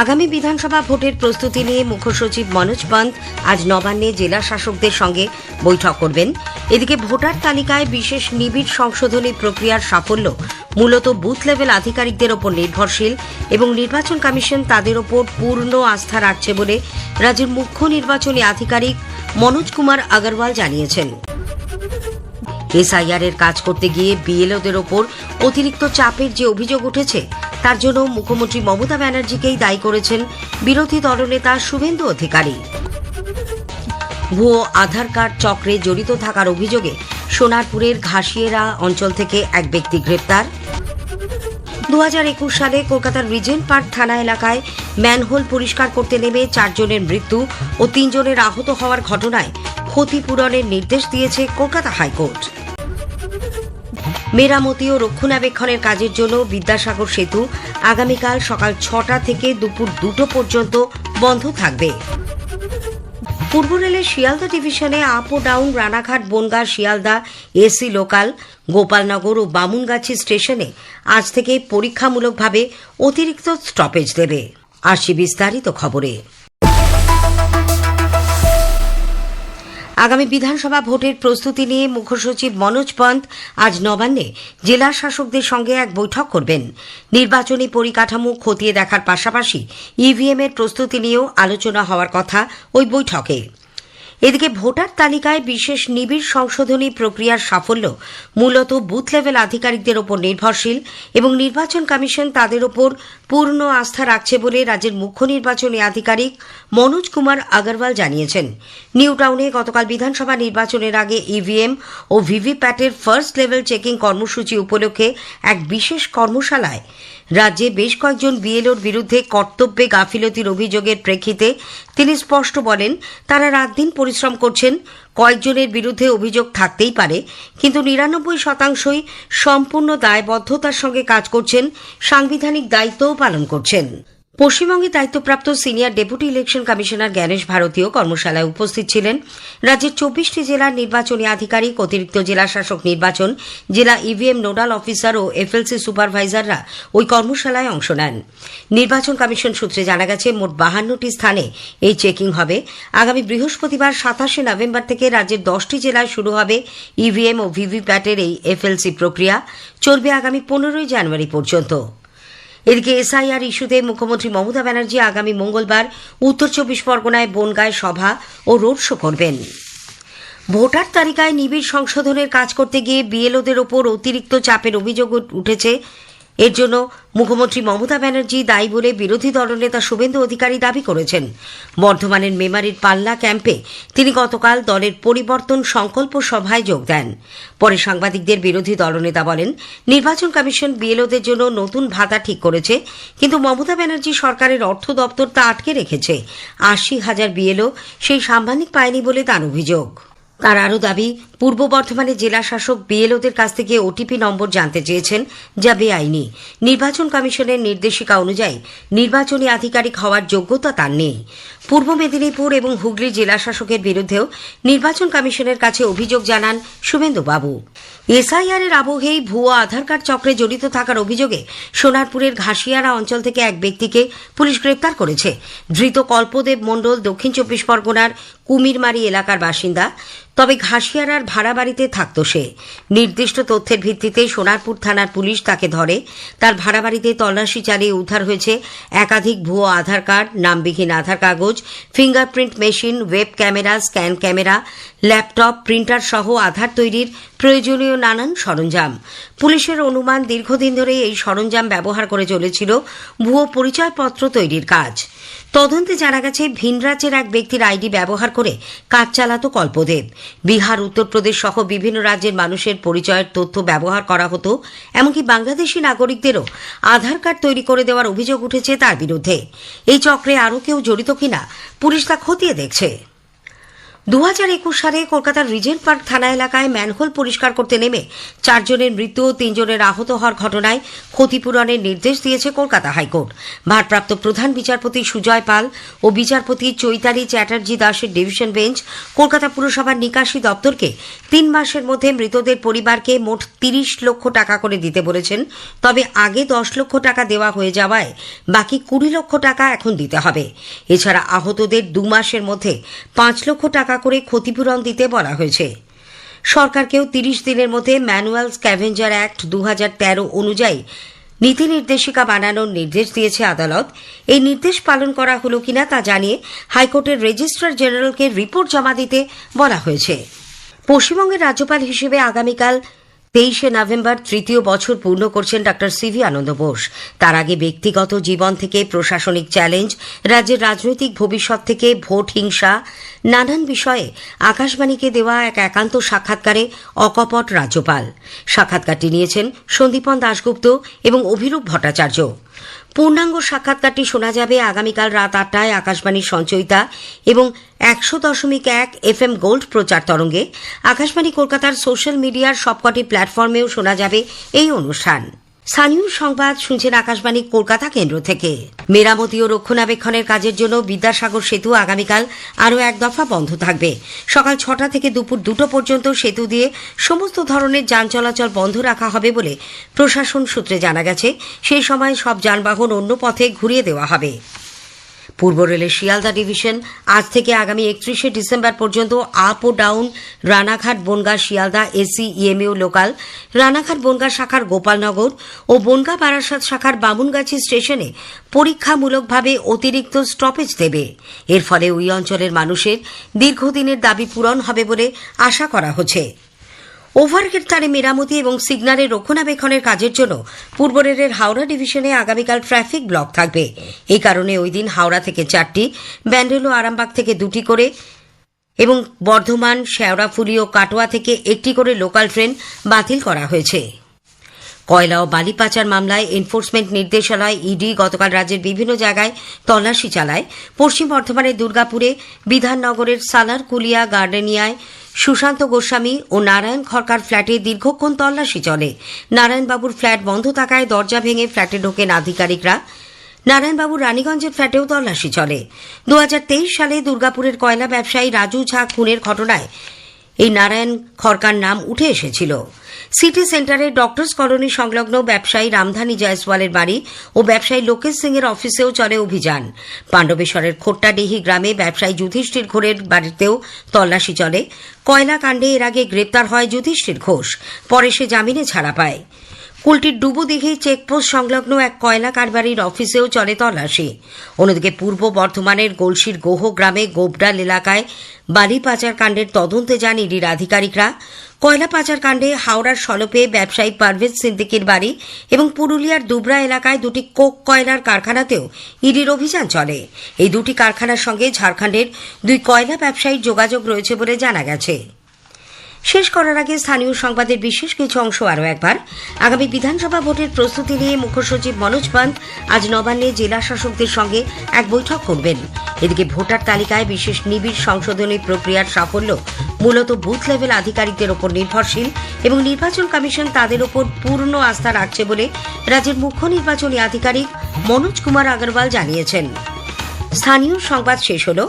আগামী বিধানসভা ভোটের প্রস্তুতি নিয়ে মুখ্য সচিব মনোজ পন্ত আজ নবান্নে জেলা শাসকদের সঙ্গে বৈঠক করবেন। এদিকে ভোটার তালিকায় বিশেষ নিবিড় সংশোধনী প্রক্রিয়ার সাফল্য মূলত বুথ লেভেল আধিকারিকদের ওপর নির্ভরশীল এবং নির্বাচন কমিশন তাদের ওপর পূর্ণ আস্থা রাখছে বলে রাজ্যের মুখ্য নির্বাচনী আধিকারিক মনোজ কুমার আগরওয়াল জানিয়েছেন। এসআইআর এর কাজ করতে গিয়ে বিএলওদের ওপর অতিরিক্ত চাপের যে অভিযোগ উঠেছে তার জন্য মুখ্যমন্ত্রী মমতা ব্যানার্জিকেই দায়ী করেছেন বিরোধী দলনেতা শুভেন্দু অধিকারী। ভুয়ো আধার কার্ড চক্রে জড়িত থাকার অভিযোগে সোনারপুরের ঘাসিয়েরা অঞ্চল থেকে এক ব্যক্তি গ্রেপ্তার। দু হাজার একুশ সালে কলকাতার রিজেন্ট পার্ক থানা এলাকায় ম্যানহোল পরিষ্কার করতে নেমে চারজনের মৃত্যু ও তিনজনের আহত হওয়ার ঘটনায় ক্ষতিপূরণের নির্দেশ দিয়েছে কলকাতা হাইকোর্ট। মেরামতি ও রক্ষণাবেক্ষণের কাজের জন্য বিদ্যাসাগর সেতু আগামীকাল সকাল ছটা থেকে দুপুর দুটো পর্যন্ত বন্ধ থাকবে। পূর্ব রেলের শিয়ালদা ডিভিশনে আপ ও down Ranaghat, Bangaon, Sealdah, AC local, Gopalnagar ও বামুনগাছি স্টেশনে আজ থেকে পরীক্ষামূলকভাবে অতিরিক্ত স্টপেজ দেবে। আসি বিস্তারিত খবরে। আগামী বিধানসভা ভোটের প্রস্তুতি নিয়ে মুখ্য সচিব মনোজ পন্ত আজ নবান্নে জেলা শাসকদের সঙ্গে এক বৈঠক করবেন। নির্বাচনী পরিকাঠামো খতিয়ে দেখার পাশাপাশি ইভিএম এর প্রস্তুতি নিয়েও আলোচনা হওয়ার কথা ওই বৈঠকে। এদিকে ভোটার তালিকায় বিশেষ নিবিড় সংশোধনী প্রক্রিয়ার সাফল্য মূলত বুথ লেভেল আধিকারিকদের ওপর নির্ভরশীল এবং নির্বাচন কমিশন তাদের ওপর পূর্ণ আস্থা রাখছে বলে রাজ্যের মুখ্য নির্বাচনী আধিকারিক মনোজ কুমার আগরওয়াল জানিয়েছেন। নিউ টাউনে গতকাল বিধানসভা নির্বাচনের আগে ইভিএম ও ভিভিপ্যাটের ফার্স্ট লেভেল চেকিং কর্মসূচি উপলক্ষে এক বিশেষ কর্মশালায় রাজ্যে বেশ কয়েকজন বিএলওর বিরুদ্ধে কর্তব্যে গাফিলতির অভিযোগের প্রেক্ষিতে তিনি স্পষ্ট বলেন, তারা রাত দিন পরিশ্রম করছেন, কয়েকজনের বিরুদ্ধে অভিযোগ থাকতেই পারে, কিন্তু নিরানব্বই শতাংশই সম্পূর্ণ দায়বদ্ধতার সঙ্গে কাজ করছেন, সাংবিধানিক দায়িত্বও পালন করছেন। পশ্চিমবঙ্গে দায়িত্বপ্রাপ্ত senior deputy election commissioner Gyanesh ভারতীয় কর্মশালায় উপস্থিত ছিলেন রাজ্যের চব্বিশটি জেলার নির্বাচনী আধিকারিক, অতিরিক্ত জেলা শাসক নির্বাচন, জেলা ইভিএম নোডাল অফিসার ও এফএলসি সুপারভাইজাররা ওই কর্মশালায় অংশ নেন। নির্বাচন কমিশন সূত্রে জানা গেছে, মোট বাহান্নটি স্থানে এই চেকিং হবে। আগামী বৃহস্পতিবার সাতাশে নভেম্বর থেকে রাজ্যের দশটি জেলায় শুরু হবে ইভিএম ও ভিভিপ্যাটের এই এফএলসি প্রক্রিয়া। চলবে আগামী পনেরোই জানুয়ারি পর্যন্ত। এদিকে এসআইআর ইস্যুতে মুখ্যমন্ত্রী মমতা ব্যানার্জি আগামী মঙ্গলবার উত্তর চব্বিশ পরগনায় বনগায় সভা ও রোড শো করবেন। ভোটার তালিকায় নিবিড় সংশোধনের কাজ করতে গিয়ে বিএলওদের ওপর অতিরিক্ত চাপের অভিযোগ উঠেছে এর জন্য মুখ্যমন্ত্রী মমতা ব্যানার্জি দায়ী বলে বিরোধী দলনেতা শুভেন্দু অধিকারী দাবি করেছেন। বর্ধমানের মেমারির পাল্লা ক্যাম্পে তিনি গতকাল দলের পরিবর্তন সংকল্প সভায় যোগ দেন। পরে সাংবাদিকদের বিরোধী দলনেতা বলেন, নির্বাচন কমিশন বিএলওদের জন্য নতুন ভাতা ঠিক করেছে, কিন্তু মমতা ব্যানার্জি সরকারের অর্থ দপ্তর তা আটকে রেখেছে। আশি হাজার বিএলও সেই সাম্মানিক পায়নি বলে তার অভিযোগ। তার আরও দাবি, পূর্ব বর্ধমানের জেলা শাসক বিএলওদের কাছ থেকে ওটিপি নম্বর জানতে চেয়েছেন, যা বেআইনি। নির্বাচন কমিশনের নির্দেশিকা অনুযায়ী নির্বাচনী আধিকারিক হওয়ার যোগ্যতা তার নেই। পূর্ব মেদিনীপুর এবং হুগলি জেলা শাসকের বিরুদ্ধেও নির্বাচন কমিশনের কাছে অভিযোগ জানান শুভেন্দুবাবু। এসআইআর এর আবহেই ভুয়ো আধার কার্ড চক্রে জড়িত থাকার অভিযোগে সোনারপুরের ঘাসিয়ারা অঞ্চল থেকে এক ব্যক্তিকে পুলিশ গ্রেপ্তার করেছে। ধৃত কল্পদেব মণ্ডল দক্ষিণ চব্বিশ পরগনার কুমিরমারি এলাকার বাসিন্দা। তবে ঘাসিয়ারার ভাড়া বাড়িতে থাকত সে। নির্দিষ্ট তথ্যের ভিত্তিতে সোনারপুর থানার পুলিশ তাকে ধরে। তার ভাড়া বাড়িতে তল্লাশি চালিয়ে উদ্ধার হয়েছে একাধিক ভুয়ো আধার কার্ড, নামবিহীন আধার কাগজ, fingerprint machine, web camera, scan camera, laptop, printer সহ আধার তৈরির প্রয়োজনীয় নানান সরঞ্জাম। পুলিশের অনুমান দীর্ঘদিন ধরে এই সরঞ্জাম ব্যবহার করে চলেছিল ভুয়ো পরিচয়পত্র তৈরির কাজ। তদন্তে জানা গেছে, ভিন রাজ্যের এক ব্যক্তির আইডি ব্যবহার করে কাজ চালাত কল্পদেব। বিহার, উত্তরপ্রদেশ সহ বিভিন্ন রাজ্যের মানুষের পরিচয়ের তথ্য ব্যবহার করা হতো, এমনকি বাংলাদেশি নাগরিকদেরও আধার কার্ড তৈরি করে দেওয়ার অভিযোগ উঠেছে তার বিরুদ্ধে। এই চক্রে আরও কেউ জড়িত কিনা, পুলিশ তা খতিয়ে দেখছে। দু হাজার একুশ সালে কলকাতার রিজেন্ট পার্ক থানা এলাকায় ম্যানহোল পরিষ্কার করতে নেমে চারজনের মৃত্যু ও তিনজনের আহত হওয়ার ঘটনায় ক্ষতিপূরণের নির্দেশ দিয়েছে কলকাতা হাইকোর্ট। ভারপ্রাপ্ত প্রধান বিচারপতি সুজয় পাল ও বিচারপতি চৈতালি চ্যাটার্জি দাসের ডিভিশন বেঞ্চ কলকাতা পুরসভার নিকাশি দপ্তরকে তিন মাসের মধ্যে মৃতদের পরিবারকে মোট তিরিশ লক্ষ টাকা করে দিতে বলেছেন। তবে আগে দশ লক্ষ টাকা দেওয়া হয়ে যাওয়ায় বাকি কুড়ি লক্ষ টাকা এখন দিতে হবে। এছাড়া আহতদের দু মাসের মধ্যে পাঁচ লক্ষ টাকা করে ক্ষতিপূরণ দিতে বলা হয়েছে। সরকারকেও তিরিশ দিনের মধ্যে ম্যানুয়াল স্ক্যাভেঞ্জার অ্যাক্ট দু অনুযায়ী নীতি নির্দেশিকা বানানোর নির্দেশ দিয়েছে আদালত। এই নির্দেশ পালন করা হল কিনা তা জানিয়ে হাইকোর্টের রেজিস্ট্রার জেনারেলকে রিপোর্ট জমা দিতে বলা হয়েছে। পশ্চিমবঙ্গের রাজ্যপাল হিসেবে আগামীকাল তেইশে নভেম্বর তৃতীয় বছর পূর্ণ করছেন ডক্টর সিভি আনন্দ বোস। তার আগে ব্যক্তিগত জীবন থেকে প্রশাসনিক চ্যালেঞ্জ, রাজ্যের রাজনৈতিক ভবিষ্যৎ থেকে ভোট হিংসা, নানান বিষয়ে আকাশবাণীকে দেওয়া এক একান্ত সাক্ষাৎকারে অকপট রাজ্যপাল। সাক্ষাৎকারটি নিয়েছেন সন্দীপন দাশগুপ্ত এবং অভিরূপ ভট্টাচার্য। পূর্ণাঙ্গ সাক্ষাৎকারটি শোনা যাবে আগামীকাল রাত আটটায় আকাশবাণীর সঞ্চয়িতা এবং একশো দশমিক এক এফ এম গোল্ড প্রচার তরঙ্গে। আকাশবাণী কলকাতার সোশ্যাল মিডিয়ার সবকটি প্ল্যাটফর্মেও শোনা যাবে এই অনুষ্ঠান। স্থানীয় সংবাদ শুনছেন আকাশবাণী কলকাতা কেন্দ্র থেকে। মেরামতি ও রক্ষণাবেক্ষণের কাজের জন্য বিদ্যাসাগর সেতু আগামীকাল আরও এক দফা বন্ধ থাকবে। সকাল ছটা থেকে দুপুর দুটো পর্যন্ত সেতু দিয়ে সমস্ত ধরনের যান চলাচল বন্ধ রাখা হবে বলে প্রশাসন সূত্রে জানা গেছে। সেই সময় সব যানবাহন অন্য পথে ঘুরিয়ে দেওয়া হবে। পূর্ব রেলের শিয়ালদা ডিভিশন আজ থেকে আগামী একত্রিশে ডিসেম্বর পর্যন্ত আপ ও down Ranaghat, Bangaon, Sealdah, AC EMU local Ranaghat, Bangaon শাখার গোপালনগর ও বনগা বারাসাত শাখার বামুনগাছি স্টেশনে পরীক্ষামূলকভাবে অতিরিক্ত স্টপেজ দেবে। এর ফলে ওই অঞ্চলের মানুষের দীর্ঘদিনের দাবি পূরণ হবে বলে আশা করা হচ্ছে। ওভারহেড তারে মেরামতি এবং সিগন্যালের রক্ষণাবেক্ষণের কাজের জন্য পূর্ব রেলের হাওড়া ডিভিশনে আগামীকাল ট্রাফিক ব্লক থাকবে। এই কারণে ওই দিন হাওড়া থেকে চারটি, ব্যান্ডেল ও আরামবাগ থেকে দুটি করে এবং বর্ধমান শেওড়াফুলি ও কাটোয়া থেকে একটি করে লোকাল ট্রেন বাতিল করা হয়েছে। কয়লা ও বালি পাচার মামলায় এনফোর্সমেন্ট নির্দেশালয় ইডি গতকাল রাজ্যের বিভিন্ন জায়গায় তল্লাশি চালায়। পশ্চিম বর্ধমানের দুর্গাপুরে বিধাননগরের সালারকুলিয়া গার্ডেনিয়ায় সুশান্ত গোস্বামী ও নারায়ণ খরকার ফ্ল্যাটে দীর্ঘক্ষণ তল্লাশি চলে। নারায়ণবাবুর ফ্ল্যাট বন্ধ থাকায় দরজা ভেঙে ফ্ল্যাটে ঢোকেন আধিকারিকরা। নারায়ণবাবু রানীগঞ্জের ফ্ল্যাটেও তল্লাশি চলে। দু হাজার তেইশ সালে দুর্গাপুরের কয়লা ব্যবসায়ী রাজু ঝা খুনের ঘটনায় এই নারায়ণ খরকার নাম উঠে এসেছিল। সিটি সেন্টারে ডক্টরস কলোনি সংলগ্ন ব্যবসায়ী রামধানী জয়সওয়ালের বাড়ি ও ব্যবসায়ী লোকেশ সিং এর অফিসেও চলে অভিযান। পাণ্ডবেশ্বরের খোট্টাডিহি গ্রামে ব্যবসায়ী যুধিষ্ঠির ঘোরের বাড়িতেও তল্লাশি চলে। কয়লা কাণ্ডে এর আগে গ্রেপ্তার হয় যুধিষ্ঠির ঘোষ, পরে সে জামিনে ছাড়া পায়। কুলটির ডুবুদিঘি চেকপোস্ট সংলগ্ন এক কয়লা কারবারির অফিসেও চলে তল্লাশি। অন্যদিকে পূর্ব বর্ধমানের গলসির গোহ গ্রামে গোবডাল এলাকায় বালি পাচার কাণ্ডের তদন্তে যান ইডির আধিকারিকরা। কয়লা পাচার কাণ্ডে হাওড়ার সলপে ব্যবসায়ী পারভেজ সিদ্দিকির বাড়ি এবং পুরুলিয়ার দুবরা এলাকায় দুটি কোক কয়লার কারখানাতেও ইডির অভিযান চলে। এই দুটি কারখানার সঙ্গে ঝাড়খণ্ডের দুই কয়লা ব্যবসায়ীর যোগাযোগ রয়েছে বলে জানা গেছে। শেষ করার আগে স্থানীয় সংবাদের বিশেষ কিছু অংশ আরও একবার। আগামী বিধানসভা ভোটের প্রস্তুতি নিয়ে মুখ্য সচিব মনোজ পান্ত আজ নবান্নে জেলা শাসকদের সঙ্গে এক বৈঠক করবেন। এদিকে ভোটার তালিকায় বিশেষ নিবিড় সংশোধনী প্রক্রিয়ার সাফল্য মূলত বুথ লেভেল আধিকারিকদের ওপর নির্ভরশীল এবং নির্বাচন কমিশন তাদের ওপর পূর্ণ আস্থা রাখছে বলে রাজ্যের মুখ্য নির্বাচনী আধিকারিক মনোজ কুমার আগরওয়াল জানিয়েছেন। স্থানীয় সংবাদ শেষ হলো।